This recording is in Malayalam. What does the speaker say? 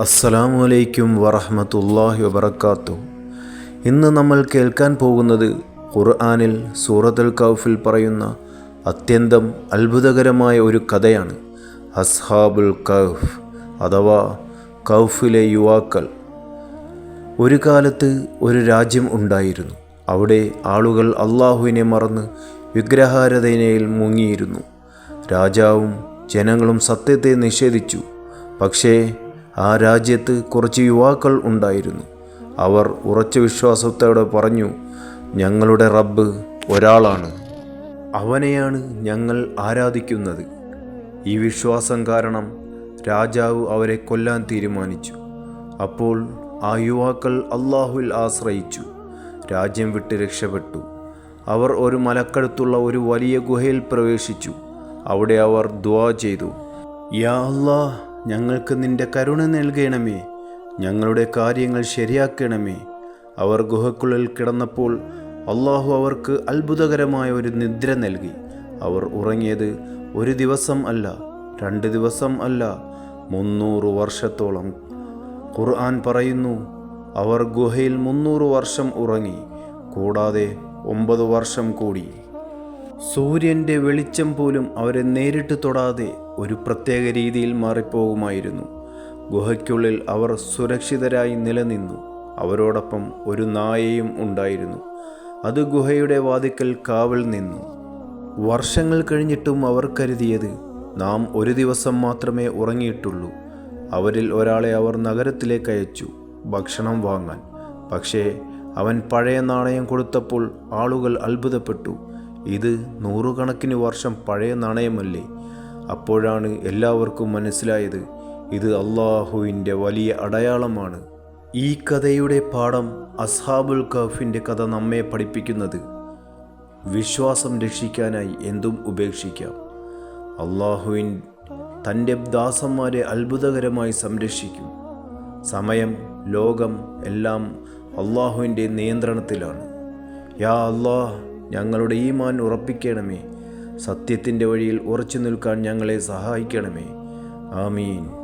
അസ്സലാമു അലൈക്കും വറഹമത്തല്ലാഹി വബർക്കാത്തു ഇന്ന് നമ്മൾ കേൾക്കാൻ പോകുന്നത് ഖുർആാനിൽ സൂറത്തുൽ കൗഫിൽ പറയുന്ന അത്യന്തം അത്ഭുതകരമായ ഒരു കഥയാണ്. അസ്ഹാബുൽ കൗഫ് അഥവാ കൗഫിലെ യുവാക്കൾ. ഒരു കാലത്ത് ഒരു രാജ്യം ഉണ്ടായിരുന്നു. അവിടെ ആളുകൾ അള്ളാഹുവിനെ മറന്ന് വിഗ്രഹാരാധനയിൽ മുങ്ങിയിരുന്നു. രാജാവും ജനങ്ങളും സത്യത്തെ നിഷേധിച്ചു. പക്ഷേ ആ രാജ്യത്ത് കുറച്ച് യുവാക്കൾ ഉണ്ടായിരുന്നു. അവർ ഉറച്ച വിശ്വാസത്തോടെ പറഞ്ഞു ഞങ്ങളുടെ റബ്ബ് ഒരാളാണ്. അവനെയാണ് ഞങ്ങൾ ആരാധിക്കുന്നത്. ഈ വിശ്വാസം കാരണം രാജാവ് അവരെ കൊല്ലാൻ തീരുമാനിച്ചു. അപ്പോൾ ആ യുവാക്കൾ അള്ളാഹുവിൽ ആശ്രയിച്ചു. രാജ്യം വിട്ട് രക്ഷപ്പെട്ടു. അവർ ഒരു മലക്കടുത്തുള്ള ഒരു വലിയ ഗുഹയിൽ പ്രവേശിച്ചു. അവിടെ അവർ ദുവാ ചെയ്തു. യാ അല്ലാഹ് ഞങ്ങൾക്ക് നിന്റെ കരുണ നൽകണമേ. ഞങ്ങളുടെ കാര്യങ്ങൾ ശരിയാക്കണമേ. അവർ ഗുഹക്കുള്ളിൽ കിടന്നപ്പോൾ അള്ളാഹു അവർക്ക് അത്ഭുതകരമായ ഒരു നിദ്ര നൽകി. അവർ ഉറങ്ങിയത് ഒരു ദിവസം അല്ല രണ്ട് ദിവസം അല്ല മുന്നൂറ് വർഷത്തോളം. ഖുർആൻ പറയുന്നു അവർ ഗുഹയിൽ മുന്നൂറ് വർഷം ഉറങ്ങി കൂടാതെ ഒമ്പത് വർഷം കൂടി. സൂര്യന്റെ വെളിച്ചം പോലും അവരെ നേരിട്ട് തൊടാതെ ഒരു പ്രത്യേക രീതിയിൽ മാറിപ്പോകുമായിരുന്നു. ഗുഹയ്ക്കുള്ളിൽ അവർ സുരക്ഷിതരായി നിലനിന്നു. അവരോടൊപ്പം ഒരു നായയും ഉണ്ടായിരുന്നു. അത് ഗുഹയുടെ വാതിക്കൽ കാവൽ നിന്നു. വർഷങ്ങൾ കഴിഞ്ഞിട്ടും അവർ കരുതിയത് നാം ഒരു ദിവസം മാത്രമേ ഉറങ്ങിയിട്ടുള്ളൂ. അവരിൽ ഒരാളെ അവർ നഗരത്തിലേക്ക് അയച്ചു ഭക്ഷണം വാങ്ങാൻ. പക്ഷേ അവൻ പഴയ നാണയം കൊടുത്തപ്പോൾ ആളുകൾ അത്ഭുതപ്പെട്ടു. ഇത് നൂറുകണക്കിന് വർഷം പഴയ നാണയമല്ലേ? അപ്പോഴാണ് എല്ലാവർക്കും മനസ്സിലായത് ഇത് അള്ളാഹുവിന്റെ വലിയ അടയാളമാണ്. ഈ കഥയുടെ പാഠം അസ്ഹാബുൽ കഫിന്റെ കഥ നമ്മെ പഠിപ്പിക്കുന്നത്. വിശ്വാസം രക്ഷിക്കാനായി എന്തും ഉപേക്ഷിക്കാം. അള്ളാഹുവിൻ തന്റെ ദാസന്മാരെ അത്ഭുതകരമായി സംരക്ഷിക്കും. സമയം ലോകം എല്ലാം അള്ളാഹുവിന്റെ നിയന്ത്രണത്തിലാണ്. യാ അള്ളാഹ് ഞങ്ങളുടെ ഈമാൻ ഉറപ്പിക്കണമേ. സത്യത്തിന്റെ വഴിയിൽ ഉറച്ചു നിൽക്കാൻ ഞങ്ങളെ സഹായിക്കണമേ. ആമീൻ.